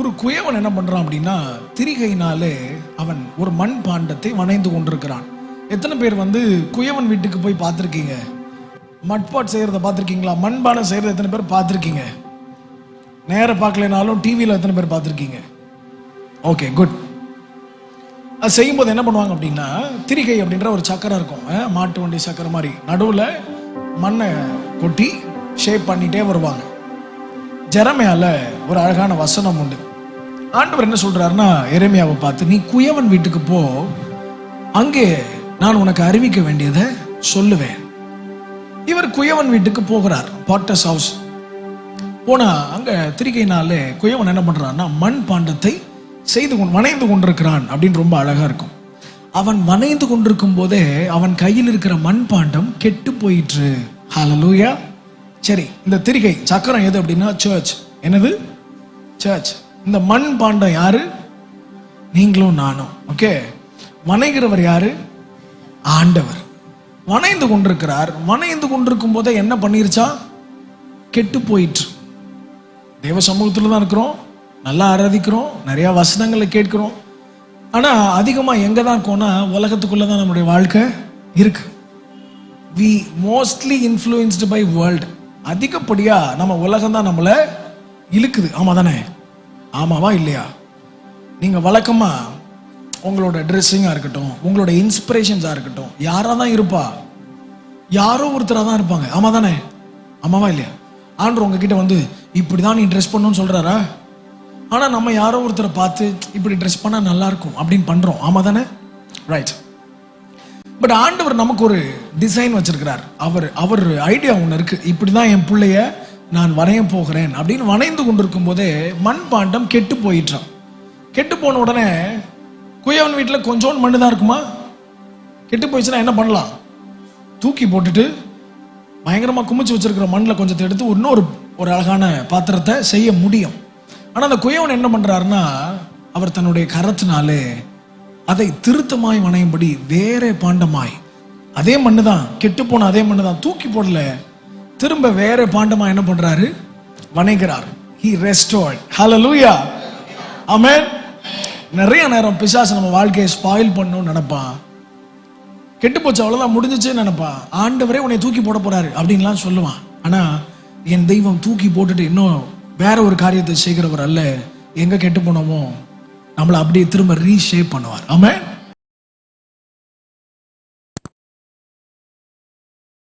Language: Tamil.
ஒரு குயவன் என்ன பண்றான் அப்படின்னா திரிகைனாலே அவன் ஒரு மண் பாண்டத்தை வணைந்து கொண்டிருக்கிறான். எத்தனை பேர் வந்து குயவன் வீட்டுக்கு போய் பார்த்துருக்கீங்க? மட்பாட் செய்கிறத பார்த்துருக்கீங்களா? மண்பானை செய்கிறத எத்தனை பேர் பார்த்துருக்கீங்க? நேராக பார்க்கலனாலும் டிவியில் எத்தனை பேர் பார்த்துருக்கீங்க? ஓகே குட் அது செய்யும்போது என்ன பண்ணுவாங்க அப்படின்னா திரிகை அப்படின்ற ஒரு சக்கரம் இருக்கும். மாட்டு வண்டி சக்கரம் மாதிரி. நடுவில் மண்ணை கொட்டி ஷேப் பண்ணிட்டே வருவாங்க. ஜெரமையால ஒரு அழகான வசனம் உண்டு. ஆண்டவர் என்ன சொல்றாருன்னா எரேமியாவை பார்த்து நீ குயவன் வீட்டுக்கு போ. அங்கே நான் உனக்கு அறிவிக்க வேண்டியதை சொல்லுவேன். இவர் குயவன் வீட்டுக்கு போகிறார் பாட்டஸ் ஹவுஸ். போனா அங்க திரிகையினாலே குயவன் என்ன பண்றான்னா மண் பாண்டத்தை செய்து கொண்டு வணைந்து கொண்டிருக்கிறான் அப்படின்னு ரொம்ப அழகா இருக்கும். அவன் வணைந்து கொண்டிருக்கும் போதே அவன் கையில் இருக்கிற மண் பாண்டம் கெட்டு போயிற்று. ஹலலூயா சரி இந்த திரிகை சக்கரம் எது அப்படின்னா சர்ச் என்னது? சர்ச் இந்த மண் பாண்டம் யாரு? நீங்களும் நானும். ஓகே வணைகிறவர் யாரு? ஆண்டவர். வணைந்து கொண்டிருக்கிறார். வணைந்து கொண்டிருக்கும் போதே என்ன பண்ணிருச்சா? கெட்டு போயிற்று. தேவ சமூகத்தில் தான் இருக்கிறோம். நல்லா ஆராதிக்கிறோம். நிறைய வசனங்களை கேட்கிறோம். ஆனால் அதிகமாக எங்கே தான் இருக்கோம்னா உலகத்துக்குள்ளே தான் நம்முடைய வாழ்க்கை இருக்கு. We mostly influenced by world அதிகப்படியாக நம்ம உலகம் தான் நம்மளை இழுக்குது. ஆமாம் தானே ஆமாவா இல்லையா? நீங்கள் வழக்கமாக உங்களோட ட்ரெஸ்ஸிங்காக இருக்கட்டும் உங்களோட இன்ஸ்பிரேஷன்ஸாக இருக்கட்டும் யாராக தான் இருப்பா? யாரோ ஒருத்தராக தான் இருப்பாங்க. ஆமாம் தானே ஆமாவா இல்லையா? ஆண்டு உங்ககிட்ட வந்து இப்படி தான் நீ ட்ரெஸ் பண்ணணும்னு சொல்கிறாரா ஆனால் நம்ம யாரோ ஒருத்தரை பார்த்து இப்படி ட்ரெஸ் பண்ணால் நல்லாயிருக்கும் அப்படின்னு பண்ணுறோம் ஆமாம் தானே ரைட் பட் ஆண்டவர் நமக்கு ஒரு டிசைன் வச்சிருக்கிறார். அவர் அவர் ஐடியா ஒன்று இருக்கு. இப்படி தான் என் பிள்ளைய நான் வரைய போகிறேன் அப்படின்னு வணைந்து கொண்டிருக்கும் போதே மண் பாண்டம் கெட்டு போயிட்டான் கெட்டு போன உடனே குயவன் வீட்டில் கொஞ்சோண்டு மண்ணு தான் இருக்குமா? கெட்டு போயிடுச்சுன்னா என்ன பண்ணலாம்? தூக்கி போட்டுட்டு பயங்கரமாக குமிச்சு வச்சிருக்கிற மண்ணில் கொஞ்சத்தை எடுத்து இன்னொரு ஒரு அழகான பாத்திரத்தை செய்ய முடியும். ஆனால் அந்த குயவன் என்ன பண்ணுறாருன்னா அவர் தன்னுடைய கரத்தினாலே அதை திருத்தமாய் வணையும்படி வேற பாண்டமாய். அதே மண்ணு தான் கெட்டு போன அதே மண்ணு தான் தூக்கி போடல. திரும்ப வேற பாண்டமா என்ன பண்றாரு? வணைகிறார். ஹி ரெஸ்டோர்ட் ஹலோ லூயா அமேன் நிறைய நேரம் பிசாசு நம்ம வாழ்க்கையை ஸ்பாயில் பண்ணணும்னு நினைப்பான். கெட்டு போச்சு அவ்வளோதான் முடிஞ்சிச்சுன்னு நினைப்பான். ஆண்டவரே உன்னை தூக்கி போட போறாரு அப்படின்லாம் சொல்லுவான். ஆனா என் தெய்வம் தூக்கி போட்டுட்டு இன்னும் வேற ஒரு காரியத்தை செய்கிறவர் அல்ல. எங்க கெட்டு போனோமோ? நம்மளை அப்படியே திரும்ப ரீஷேப் பண்ணுவார். ஆமாம்